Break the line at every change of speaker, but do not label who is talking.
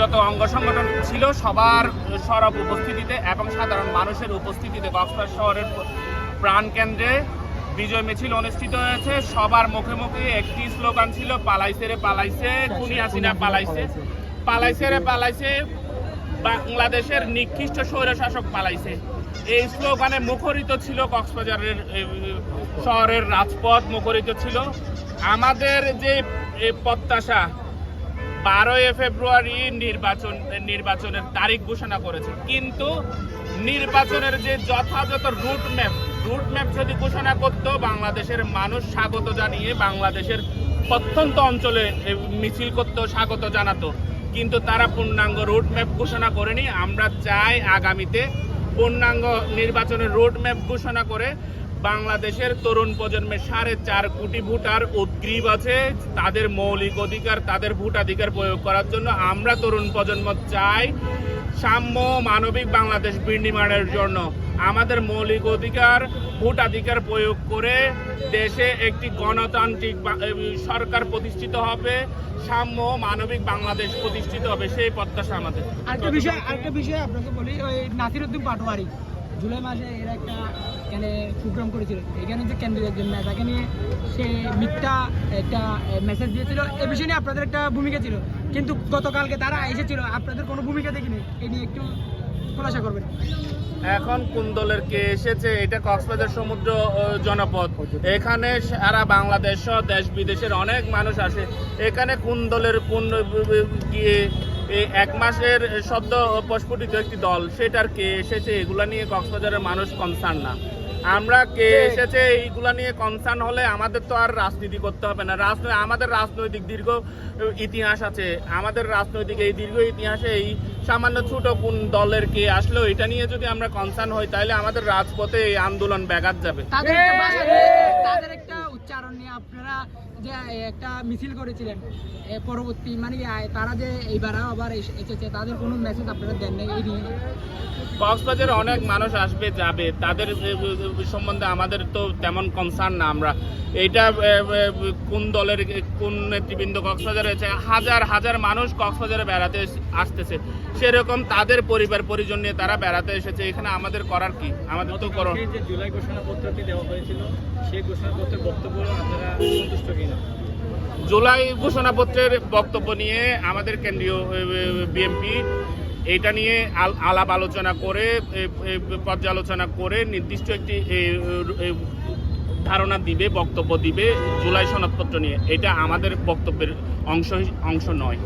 যত অঙ্গ সংগঠন ছিল, সবার সরব উপস্থিতিতে এবং সাধারণ মানুষের উপস্থিতিতে কক্সবাজার শহরের প্রাণকেন্দ্রে বিজয় মিছিল অনুষ্ঠিত হয়েছে। সবার মুখে মুখে একটি স্লোগান ছিল, পালাইছে রে, পালাইছে খুনি হাসিনা পালাইছে। পালাইছে রে, পালাইছে, বাংলাদেশের নিকৃষ্ট স্বৈরশাসক পালাইছে। এই স্লোগানে মুখরিত ছিল কক্সবাজারের শহরের রাজপথ, মুখরিত ছিল। আমাদের যে প্রত্যাশা বারোই ফেব্রুয়ারি নির্বাচন, নির্বাচনের তারিখ ঘোষণা করেছে। কিন্তু নির্বাচনের যে যথাযথ রুট ম্যাপ রুট ম্যাপ যদি ঘোষণা করতো, বাংলাদেশের মানুষ স্বাগত জানিয়ে বাংলাদেশের প্রত্যন্ত অঞ্চলে মিছিল করত, স্বাগত জানাতো। কিন্তু তারা পূর্ণাঙ্গ রুট ম্যাপ ঘোষণা করেনি। আমরা চাই আগামীতে পূর্ণাঙ্গ নির্বাচনের রোড ম্যাপ ঘোষণা করে বাংলাদেশের তরুণ প্রজন্মের সাড়ে চার কোটি ভোটার উদ্গ্রীব আছে। তাদের মৌলিক অধিকার, তাদের ভোটাধিকার প্রয়োগ করার জন্য আমরা তরুণ প্রজন্ম চাই সাম্য মানবিক বাংলাদেশ বিনির্মাণের জন্য। আমাদের মৌলিক অধিকার, ভোটাধিকার প্রয়োগ করে দেশে একটি গণতান্ত্রিক সরকার প্রতিষ্ঠিত হবে, সাম্য মানবিক বাংলাদেশ প্রতিষ্ঠিত হবে, সেই প্রত্যাশা আমাদের।
আরেকটা বিষয় আরেকটা বিষয় আপনাকে বলি, ওই নাসিরউদ্দিন পাটোয়ারি। জুলাই মাসে এরা একটা এখানে প্রোগ্রাম করেছিল। এখানে যে কেন্দ্রীয় একজন নেতাকে নিয়ে সে মিথ্যা একটা মেসেজ দিয়েছিল। এ বিষয় নিয়ে আপনাদের একটা ভূমিকা ছিল। কিন্তু গতকালকে তারা এসেছিল। আপনাদের কোনো ভূমিকা দেখিনি। এ নিয়ে একটু খোলাসা করবেন।
এখন কোন দলের কে এসেছে এটা কক্সবাজার সমুদ্র জনপদ। এখানে সারা বাংলাদেশ সহ দেশ বিদেশের অনেক মানুষ আসে। এখানে কোন দলের কোন গিয়ে এই এক মাসের সদ্য প্রস্ফুটিত একটি দল সেটার কে এসেছে এগুলা নিয়ে কক্সবাজারের মানুষ কনসার্ন না। আমরা কে এসেছে এইগুলা নিয়ে কনসার্ন হলে আমাদের তো আর রাজনীতি করতে হবে না। রাজনৈতিক আমাদের রাজনৈতিক দীর্ঘ ইতিহাস আছে। আমাদের রাজনৈতিক এই দীর্ঘ ইতিহাসে এই সামান্য ছোট কোন দলের কে আসলো এটা নিয়ে যদি আমরা কনসার্ন হই তাহলে আমাদের রাজপথে এই আন্দোলন ব্যাঘাত যাবে।
তাদের একটা উচ্চারণ নিয়ে আপনারা যে একটা মিছিল করেছিলেন পরবর্তী মানে তারা যে এইবার আবার এসেছে তাদের কোনো মেসেজ আপনারা দেন নাই এই নিয়ে?
কক্সবাজারে অনেক মানুষ আসবে যাবে। তাদের সম্বন্ধে আমাদের তো তেমন কনসার্ন না আমরা। এইটা এ, এ, কোন দলের কোন নেতৃবৃন্দ কক্সবাজারে আছে? হাজার হাজার মানুষ কক্সবাজারে বেড়াতে আসতেছে। সেরকম তাদের পরিবার পরিজন নিয়ে তারা বেড়াতে এসেছে। এখানে আমাদের করার কি? আমাদের তো করো
গতকালকে যে জুলাই ঘোষণাপত্রটি দেওয়া হয়েছিল সেই ঘোষণাপত্রের বক্তব্য
জুলাই ঘোষণাপত্রের বক্তব্য নিয়ে আমাদের কেন্দ্রীয় বিএনপি এটা নিয়ে আল- আলাপ আলোচনা করে পর্যালোচনা করে নির্দিষ্ট একটি ধারণা দিবে, বক্তব্য দিবে জুলাই সনদপত্র নিয়ে। এটা আমাদের বক্তব্যের অংশ অংশ নয়।